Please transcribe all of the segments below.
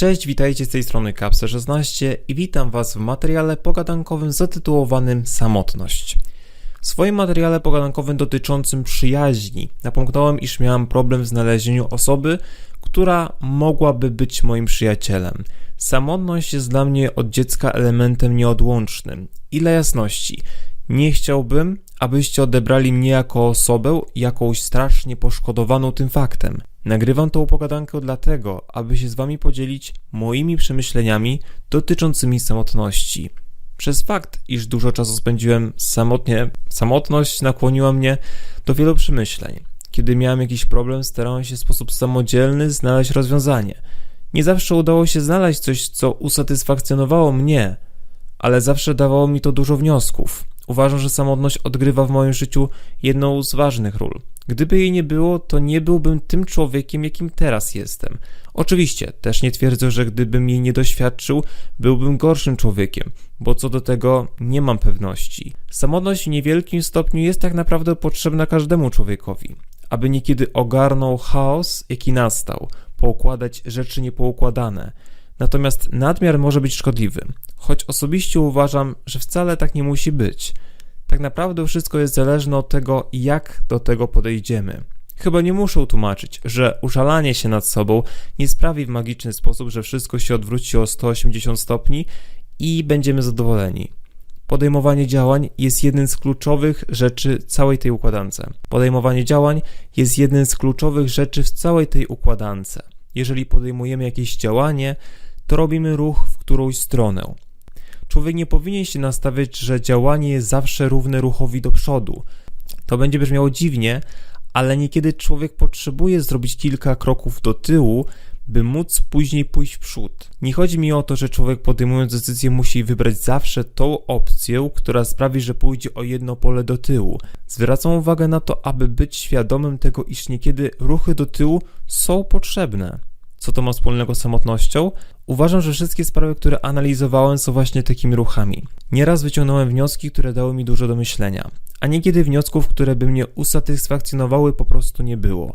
Cześć, witajcie z tej strony Kapse16 i witam Was w materiale pogadankowym zatytułowanym Samotność. W swoim materiale pogadankowym dotyczącym przyjaźni napomknąłem, iż miałem problem w znalezieniu osoby, która mogłaby być moim przyjacielem. Samotność jest dla mnie od dziecka elementem nieodłącznym. Ile jasności. Nie chciałbym, abyście odebrali mnie jako osobę jakąś strasznie poszkodowaną tym faktem. Nagrywam tą pogadankę dlatego, aby się z wami podzielić moimi przemyśleniami dotyczącymi samotności. Przez fakt, iż dużo czasu spędziłem samotnie, samotność nakłoniła mnie do wielu przemyśleń. Kiedy miałem jakiś problem, starałem się w sposób samodzielny znaleźć rozwiązanie. Nie zawsze udało się znaleźć coś, co usatysfakcjonowało mnie, ale zawsze dawało mi to dużo wniosków. Uważam, że samotność odgrywa w moim życiu jedną z ważnych ról. Gdyby jej nie było, to nie byłbym tym człowiekiem, jakim teraz jestem. Oczywiście, też nie twierdzę, że gdybym jej nie doświadczył, byłbym gorszym człowiekiem, bo co do tego nie mam pewności. Samotność w niewielkim stopniu jest tak naprawdę potrzebna każdemu człowiekowi, aby niekiedy ogarnął chaos, jaki nastał, poukładać rzeczy niepoukładane. Natomiast nadmiar może być szkodliwy, choć osobiście uważam, że wcale tak nie musi być. Tak naprawdę wszystko jest zależne od tego, jak do tego podejdziemy. Chyba nie muszę tłumaczyć, że użalanie się nad sobą nie sprawi w magiczny sposób, że wszystko się odwróci o 180 stopni i będziemy zadowoleni. Podejmowanie działań jest jednym z kluczowych rzeczy całej tej układance. Podejmowanie działań jest jednym z kluczowych rzeczy w całej tej układance. Jeżeli podejmujemy jakieś działanie, to robimy ruch w którąś stronę. Człowiek nie powinien się nastawiać, że działanie jest zawsze równe ruchowi do przodu. To będzie brzmiało dziwnie, ale niekiedy człowiek potrzebuje zrobić kilka kroków do tyłu, by móc później pójść w przód. Nie chodzi mi o to, że człowiek podejmując decyzję musi wybrać zawsze tą opcję, która sprawi, że pójdzie o jedno pole do tyłu. Zwracam uwagę na to, aby być świadomym tego, iż niekiedy ruchy do tyłu są potrzebne. Co to ma wspólnego z samotnością? Uważam, że wszystkie sprawy, które analizowałem, są właśnie takimi ruchami. Nieraz wyciągnąłem wnioski, które dały mi dużo do myślenia, a niekiedy wniosków, które by mnie usatysfakcjonowały, po prostu nie było.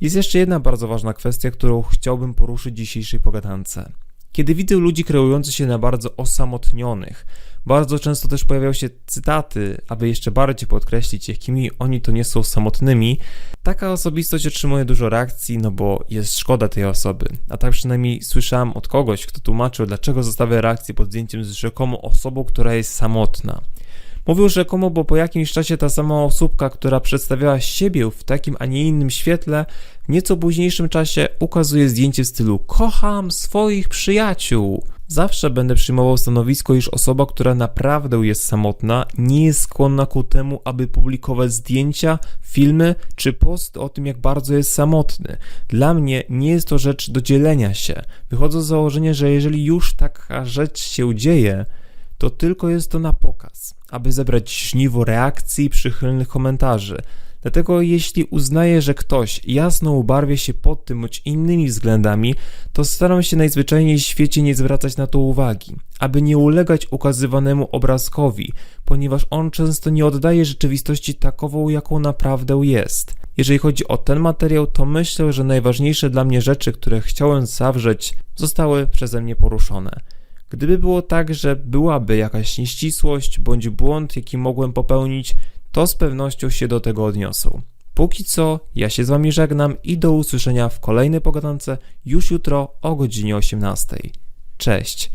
Jest jeszcze jedna bardzo ważna kwestia, którą chciałbym poruszyć w dzisiejszej pogadance. Kiedy widzę ludzi kreujących się na bardzo osamotnionych, bardzo często też pojawiają się cytaty, aby jeszcze bardziej podkreślić, jakimi oni to nie są samotnymi. Taka osobistość otrzymuje dużo reakcji, no bo jest szkoda tej osoby. A tak przynajmniej słyszałem od kogoś, kto tłumaczył, dlaczego zostawia reakcję pod zdjęciem z rzekomą osobą, która jest samotna. Mówił rzekomo, bo po jakimś czasie ta sama osóbka, która przedstawiała siebie w takim, a nie innym świetle, w nieco późniejszym czasie ukazuje zdjęcie w stylu kocham swoich przyjaciół. Zawsze będę przyjmował stanowisko, iż osoba, która naprawdę jest samotna, nie jest skłonna ku temu, aby publikować zdjęcia, filmy czy posty o tym, jak bardzo jest samotny. Dla mnie nie jest to rzecz do dzielenia się. Wychodzę z założenia, że jeżeli już taka rzecz się dzieje, to tylko jest to na pokaz, aby zebrać żniwo reakcji i przychylnych komentarzy. Dlatego jeśli uznaję, że ktoś jasno ubarwia się pod tym bądź innymi względami, to staram się najzwyczajniej w świecie nie zwracać na to uwagi, aby nie ulegać ukazywanemu obrazkowi, ponieważ on często nie oddaje rzeczywistości takową, jaką naprawdę jest. Jeżeli chodzi o ten materiał, to myślę, że najważniejsze dla mnie rzeczy, które chciałem zawrzeć, zostały przeze mnie poruszone. Gdyby było tak, że byłaby jakaś nieścisłość bądź błąd, jaki mogłem popełnić, to z pewnością się do tego odniosą. Póki co, ja się z Wami żegnam i do usłyszenia w kolejnej pogadance już jutro o godzinie 18. Cześć!